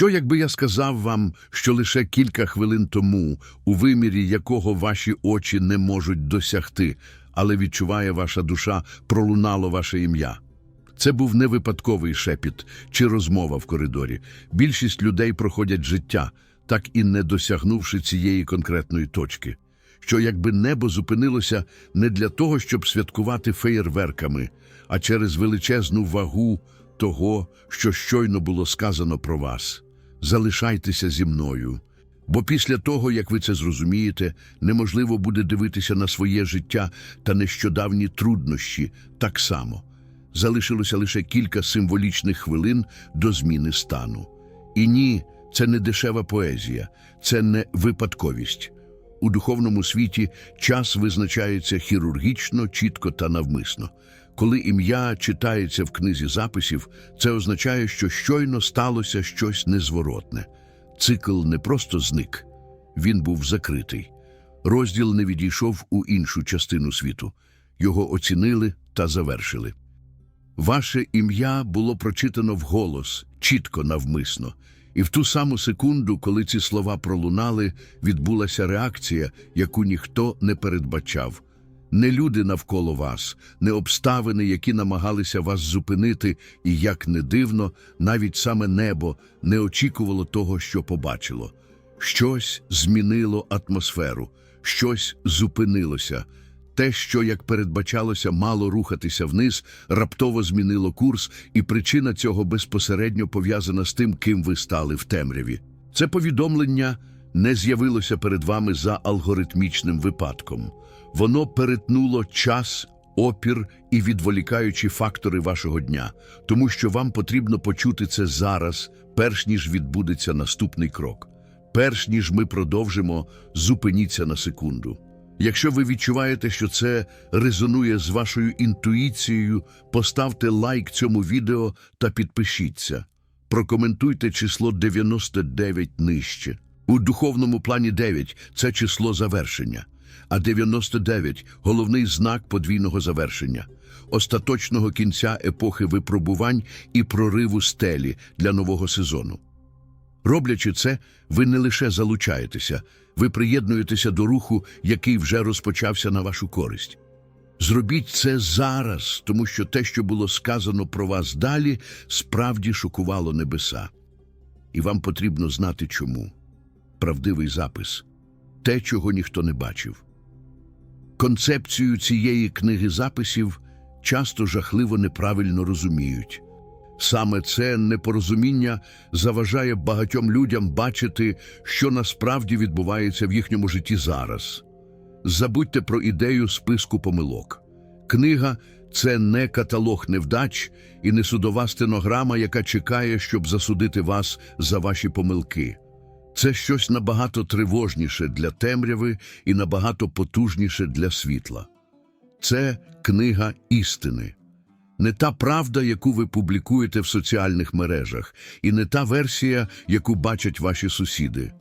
Що, якби я сказав вам, що лише кілька хвилин тому, у вимірі якого ваші очі не можуть досягти, але відчуває ваша душа, пролунало ваше ім'я? Це був не випадковий шепіт чи розмова в коридорі. Більшість людей проходять життя, так і не досягнувши цієї конкретної точки. Що якби небо зупинилося не для того, щоб святкувати феєрверками, а через величезну вагу того, що щойно було сказано про вас. Залишайтеся зі мною. Бо після того, як ви це зрозумієте, неможливо буде дивитися на своє життя та нещодавні труднощі так само. Залишилося лише кілька символічних хвилин до зміни стану. І ні, це не дешева поезія, це не випадковість. У духовному світі час визначається хірургічно, чітко та навмисно. Коли ім'я читається в книзі записів, це означає, що щойно сталося щось незворотне. Цикл не просто зник, він був закритий. Розділ не відійшов у іншу частину світу. Його оцінили та завершили. Ваше ім'я було прочитано вголос, чітко навмисно. І в ту саму секунду, коли ці слова пролунали, відбулася реакція, яку ніхто не передбачав. Не люди навколо вас, не обставини, які намагалися вас зупинити, і, як не дивно, навіть саме небо не очікувало того, що побачило. Щось змінило атмосферу, щось зупинилося. Те, що, як передбачалося, мало рухатися вниз, раптово змінило курс, і причина цього безпосередньо пов'язана з тим, ким ви стали в темряві. Це повідомлення не з'явилося перед вами за алгоритмічним випадком. Воно перетнуло час, опір і відволікаючі фактори вашого дня, тому що вам потрібно почути це зараз, перш ніж відбудеться наступний крок. Перш ніж ми продовжимо, зупиніться на секунду. Якщо ви відчуваєте, що це резонує з вашою інтуїцією, поставте лайк цьому відео та підпишіться. Прокоментуйте число 99 нижче. У духовному плані 9 – це число завершення, а 99 – головний знак подвійного завершення, остаточного кінця епохи випробувань і прориву стелі для нового сезону. Роблячи це, ви не лише залучаєтеся, ви приєднуєтеся до руху, який вже розпочався на вашу користь. Зробіть це зараз, тому що те, що було сказано про вас далі, справді шокувало небеса. І вам потрібно знати чому. Правдивий запис те, чого ніхто не бачив. Концепцію цієї книги записів часто жахливо неправильно розуміють. Саме це непорозуміння заважає багатьом людям бачити, що насправді відбувається в їхньому житті зараз. Забудьте про ідею списку помилок. Книга це не каталог невдач і не судова стенограма, яка чекає, щоб засудити вас за ваші помилки. Це щось набагато тривожніше для темряви і набагато потужніше для світла. Це книга істини. Не та правда, яку ви публікуєте в соціальних мережах, і не та версія, яку бачать ваші сусіди,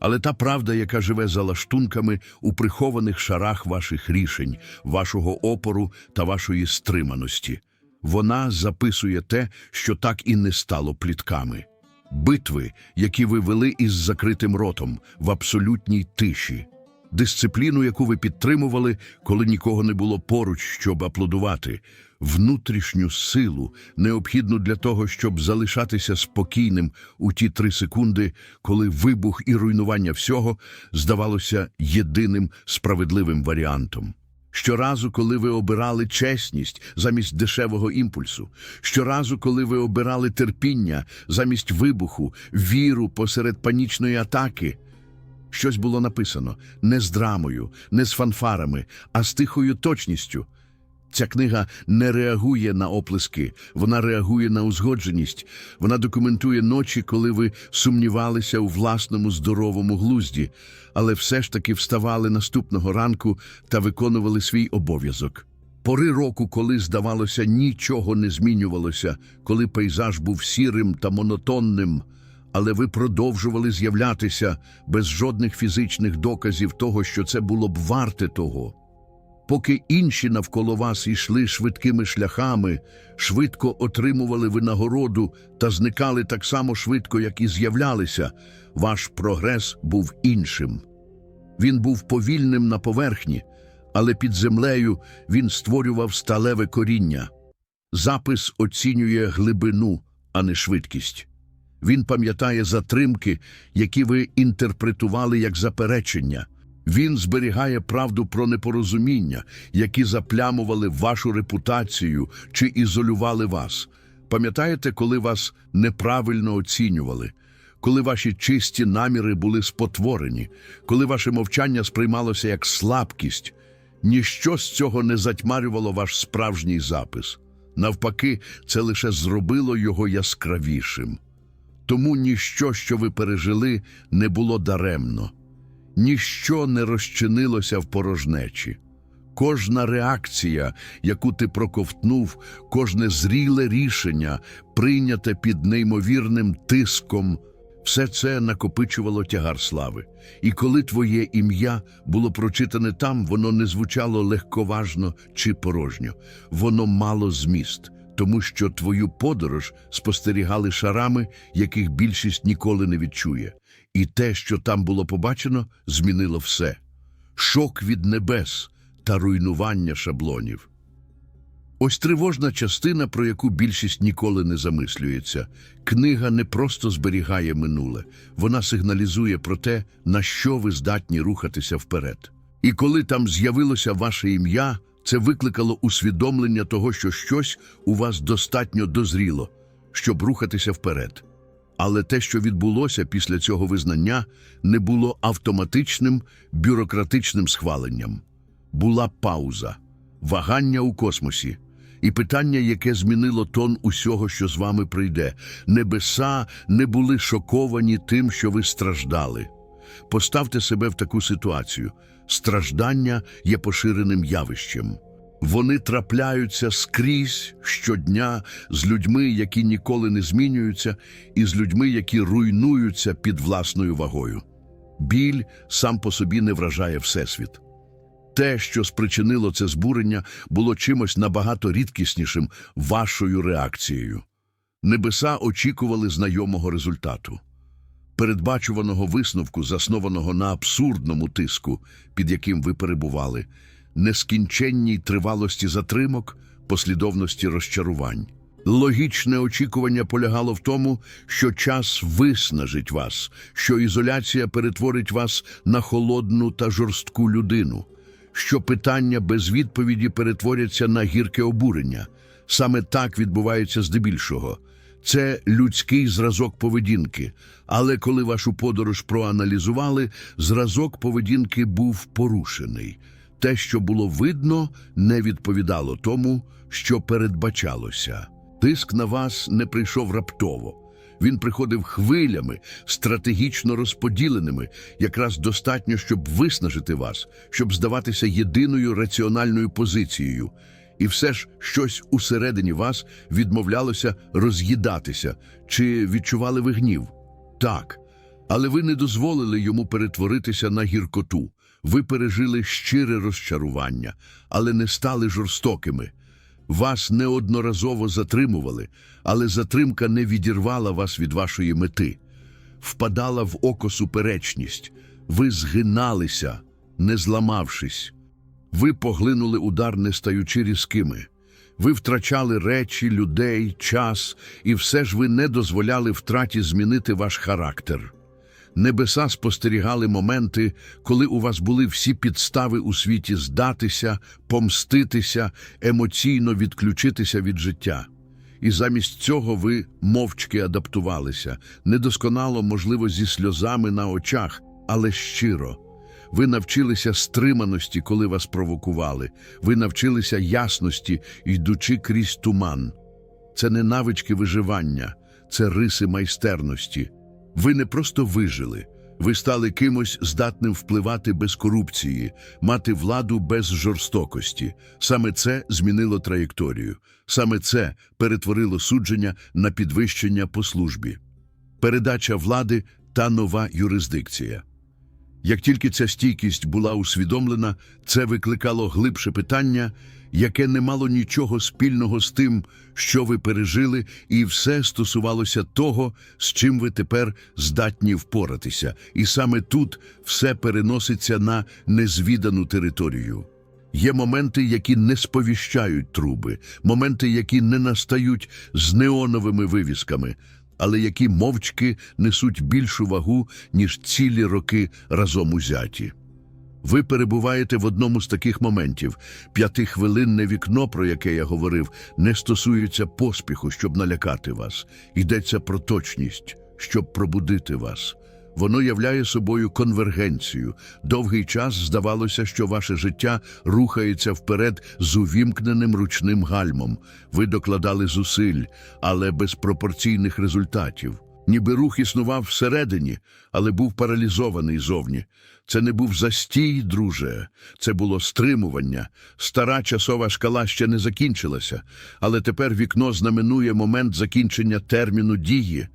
але та правда, яка живе за лаштунками у прихованих шарах ваших рішень, вашого опору та вашої стриманості. Вона записує те, що так і не стало плітками. Битви, які ви вели із закритим ротом в абсолютній тиші. Дисципліну, яку ви підтримували, коли нікого не було поруч, щоб аплодувати, внутрішню силу, необхідну для того, щоб залишатися спокійним у ті три секунди, коли вибух і руйнування всього здавалося єдиним справедливим варіантом. Щоразу, коли ви обирали чесність замість дешевого імпульсу, щоразу, коли ви обирали терпіння замість вибуху, віру посеред панічної атаки, Щось було написано не з драмою, не з фанфарами, а з тихою точністю. Ця книга не реагує на оплески, вона реагує на узгодженість. Вона документує ночі, коли ви сумнівалися у власному здоровому глузді, але все ж таки вставали наступного ранку та виконували свій обов'язок. Пори року, коли, здавалося, нічого не змінювалося, коли пейзаж був сірим та монотонним, але ви продовжували з'являтися без жодних фізичних доказів того, що це було б варте того. Поки інші навколо вас йшли швидкими шляхами, швидко отримували винагороду та зникали так само швидко, як і з'являлися, ваш прогрес був іншим. Він був повільним на поверхні, але під землею він створював сталеве коріння. Запис оцінює глибину, а не швидкість. Він пам'ятає затримки, які ви інтерпретували як заперечення. Він зберігає правду про непорозуміння, які заплямували вашу репутацію чи ізолювали вас. Пам'ятаєте, коли вас неправильно оцінювали, коли ваші чисті наміри були спотворені, коли ваше мовчання сприймалося як слабкість, ніщо з цього не затьмарювало ваш справжній запис. Навпаки, це лише зробило його яскравішим. Тому ніщо, що ви пережили, не було даремно. Ніщо не розчинилося в порожнечі. Кожна реакція, яку ти проковтнув, кожне зріле рішення, прийняте під неймовірним тиском, все це накопичувало тягар слави. І коли твоє ім'я було прочитане там, воно не звучало легковажно чи порожньо, воно мало зміст, тому що твою подорож спостерігали шарами, яких більшість ніколи не відчує. І те, що там було побачено, змінило все. Шок від небес та руйнування шаблонів. Ось тривожна частина, про яку більшість ніколи не замислюється. Книга не просто зберігає минуле, вона сигналізує про те, на що ви здатні рухатися вперед. І коли там з'явилося ваше ім'я, це викликало усвідомлення того, що щось у вас достатньо дозріло, щоб рухатися вперед. Але те, що відбулося після цього визнання, не було автоматичним бюрократичним схваленням. Була пауза, вагання у космосі, і питання, яке змінило тон усього, що з вами прийде. Небеса не були шоковані тим, що ви страждали. Поставте себе в таку ситуацію. Страждання є поширеним явищем. Вони трапляються скрізь щодня з людьми, які ніколи не змінюються, і з людьми, які руйнуються під власною вагою. Біль сам по собі не вражає Всесвіт. Те, що спричинило це збурення, було чимось набагато рідкіснішим вашою реакцією. Небеса очікували знайомого результату, передбачуваного висновку, заснованого на абсурдному тиску, під яким ви перебували, нескінченній тривалості затримок, послідовності розчарувань. Логічне очікування полягало в тому, що час виснажить вас, що ізоляція перетворить вас на холодну та жорстку людину, що питання без відповіді перетворяться на гірке обурення. Саме так відбувається здебільшого. Це людський зразок поведінки, але коли вашу подорож проаналізували, зразок поведінки був порушений. Те, що було видно, не відповідало тому, що передбачалося. Тиск на вас не прийшов раптово. Він приходив хвилями, стратегічно розподіленими, якраз достатньо, щоб виснажити вас, щоб здаватися єдиною раціональною позицією. І все ж щось усередині вас відмовлялося роз'їдатися, чи відчували ви гнів? Так, але ви не дозволили йому перетворитися на гіркоту. Ви пережили щире розчарування, але не стали жорстокими. Вас неодноразово затримували, але затримка не відірвала вас від вашої мети. Впадала в око суперечність. Ви згиналися, не зламавшись. Ви поглинули удар, не стаючи різкими. Ви втрачали речі, людей, час, і все ж ви не дозволяли втраті змінити ваш характер. Небеса спостерігали моменти, коли у вас були всі підстави у світі здатися, помститися, емоційно відключитися від життя. І замість цього ви мовчки адаптувалися, недосконало, можливо, зі сльозами на очах, але щиро. Ви навчилися стриманості, коли вас провокували. Ви навчилися ясності, йдучи крізь туман. Це не навички виживання, це риси майстерності. Ви не просто вижили, ви стали кимось здатним впливати без корупції, мати владу без жорстокості. Саме це змінило траєкторію. Саме це перетворило судження на підвищення по службі. Передача влади та нова юрисдикція. Як тільки ця стійкість була усвідомлена, це викликало глибше питання, яке не мало нічого спільного з тим, що ви пережили, і все стосувалося того, з чим ви тепер здатні впоратися. І саме тут все переноситься на незвідану територію. Є моменти, які не сповіщають труби, моменти, які не настають з неоновими вивісками, але які мовчки несуть більшу вагу, ніж цілі роки разом узяті. Ви перебуваєте в одному з таких моментів. П'ятихвилинне вікно, про яке я говорив, не стосується поспіху, щоб налякати вас. Йдеться про точність, щоб пробудити вас. Воно являє собою конвергенцію. Довгий час здавалося, що ваше життя рухається вперед з увімкненим ручним гальмом. Ви докладали зусиль, але без пропорційних результатів. Ніби рух існував всередині, але був паралізований зовні. Це не був застій, друже, це було стримування. Стара часова шкала ще не закінчилася, але тепер вікно знаменує момент закінчення терміну дії.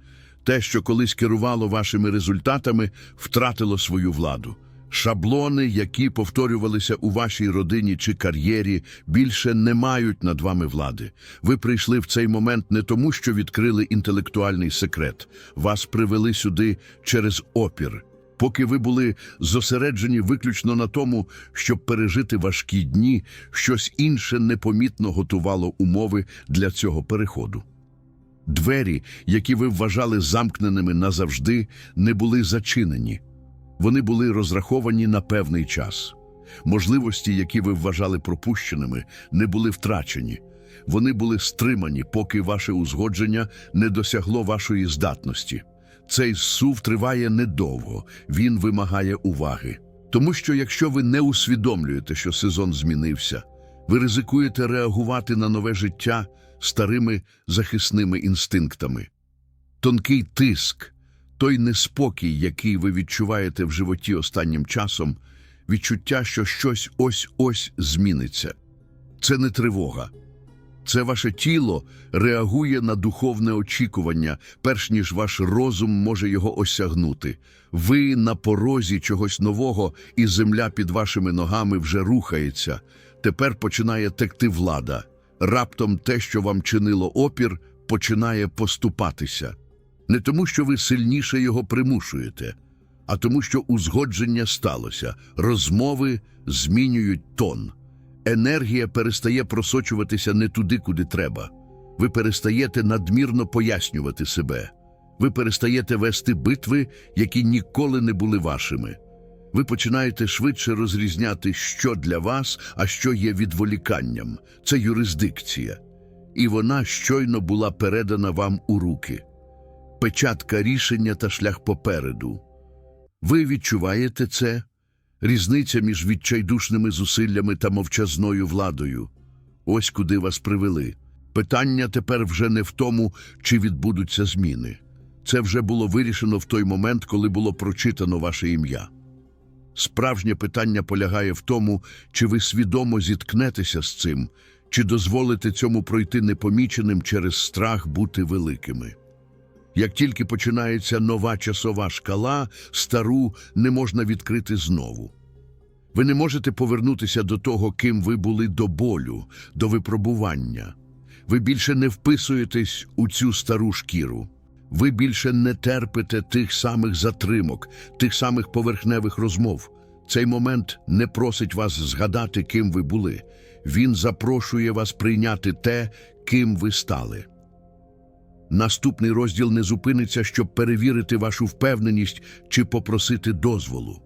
Те, що колись керувало вашими результатами, втратило свою владу. Шаблони, які повторювалися у вашій родині чи кар'єрі, більше не мають над вами влади. Ви прийшли в цей момент не тому, що відкрили інтелектуальний секрет. Вас привели сюди через опір. Поки ви були зосереджені виключно на тому, щоб пережити важкі дні, щось інше непомітно готувало умови для цього переходу. Двері, які ви вважали замкненими назавжди, не були зачинені. Вони були розраховані на певний час. Можливості, які ви вважали пропущеними, не були втрачені. Вони були стримані, поки ваше узгодження не досягло вашої здатності. Цей сув триває недовго, він вимагає уваги. Тому що якщо ви не усвідомлюєте, що сезон змінився, ви ризикуєте реагувати на нове життя старими захисними інстинктами. Тонкий тиск, той неспокій, який ви відчуваєте в животі останнім часом, відчуття, що щось ось-ось зміниться. Це не тривога. Це ваше тіло реагує на духовне очікування, перш ніж ваш розум може його осягнути. Ви на порозі чогось нового, і земля під вашими ногами вже рухається. Тепер починає текти влада. Раптом те, що вам чинило опір, починає поступатися. Не тому, що ви сильніше його примушуєте, а тому, що узгодження сталося, розмови змінюють тон. Енергія перестає просочуватися не туди, куди треба. Ви перестаєте надмірно пояснювати себе. Ви перестаєте вести битви, які ніколи не були вашими. Ви починаєте швидше розрізняти, що для вас, а що є відволіканням. Це юрисдикція. І вона щойно була передана вам у руки. Печатка рішення та шлях попереду. Ви відчуваєте це? Різниця між відчайдушними зусиллями та мовчазною владою. Ось куди вас привели. Питання тепер вже не в тому, чи відбудуться зміни. Це вже було вирішено в той момент, коли було прочитано ваше ім'я. Справжнє питання полягає в тому, чи ви свідомо зіткнетеся з цим, чи дозволите цьому пройти непоміченим через страх бути великими. Як тільки починається нова часова шкала, стару не можна відкрити знову. Ви не можете повернутися до того, ким ви були до болю, до випробування. Ви більше не вписуєтесь у цю стару шкіру. Ви більше не терпите тих самих затримок, тих самих поверхневих розмов. Цей момент не просить вас згадати, ким ви були. Він запрошує вас прийняти те, ким ви стали. Наступний розділ не зупиниться, щоб перевірити вашу впевненість чи попросити дозволу.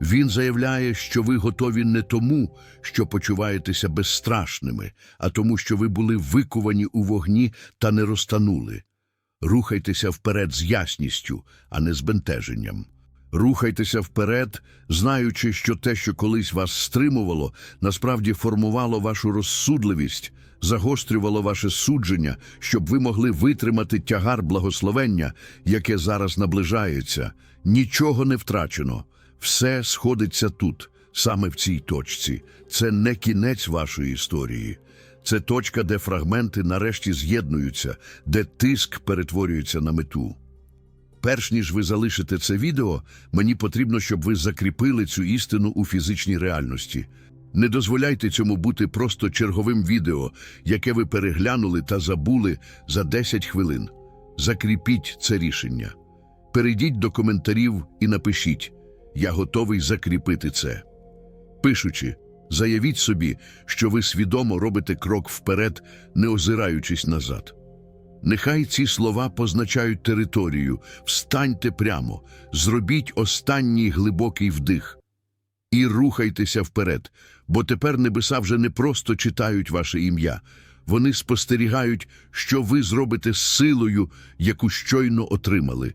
Він заявляє, що ви готові не тому, що почуваєтеся безстрашними, а тому, що ви були викувані у вогні та не розтанули. Рухайтеся вперед з ясністю, а не з бентеженням. Рухайтеся вперед, знаючи, що те, що колись вас стримувало, насправді формувало вашу розсудливість, загострювало ваше судження, щоб ви могли витримати тягар благословення, яке зараз наближається. Нічого не втрачено. Все сходиться тут, саме в цій точці. Це не кінець вашої історії. Це точка, де фрагменти нарешті з'єднуються, де тиск перетворюється на мету. Перш ніж ви залишите це відео, мені потрібно, щоб ви закріпили цю істину у фізичній реальності. Не дозволяйте цьому бути просто черговим відео, яке ви переглянули та забули за 10 хвилин. Закріпіть це рішення. Перейдіть до коментарів і напишіть Я готовий закріпити це. Пишучи, заявіть собі, що ви свідомо робите крок вперед, не озираючись назад. Нехай ці слова позначають територію. Встаньте прямо, зробіть останній глибокий вдих і рухайтеся вперед, бо тепер небеса вже не просто читають ваше ім'я, вони спостерігають, що ви зробите з силою, яку щойно отримали.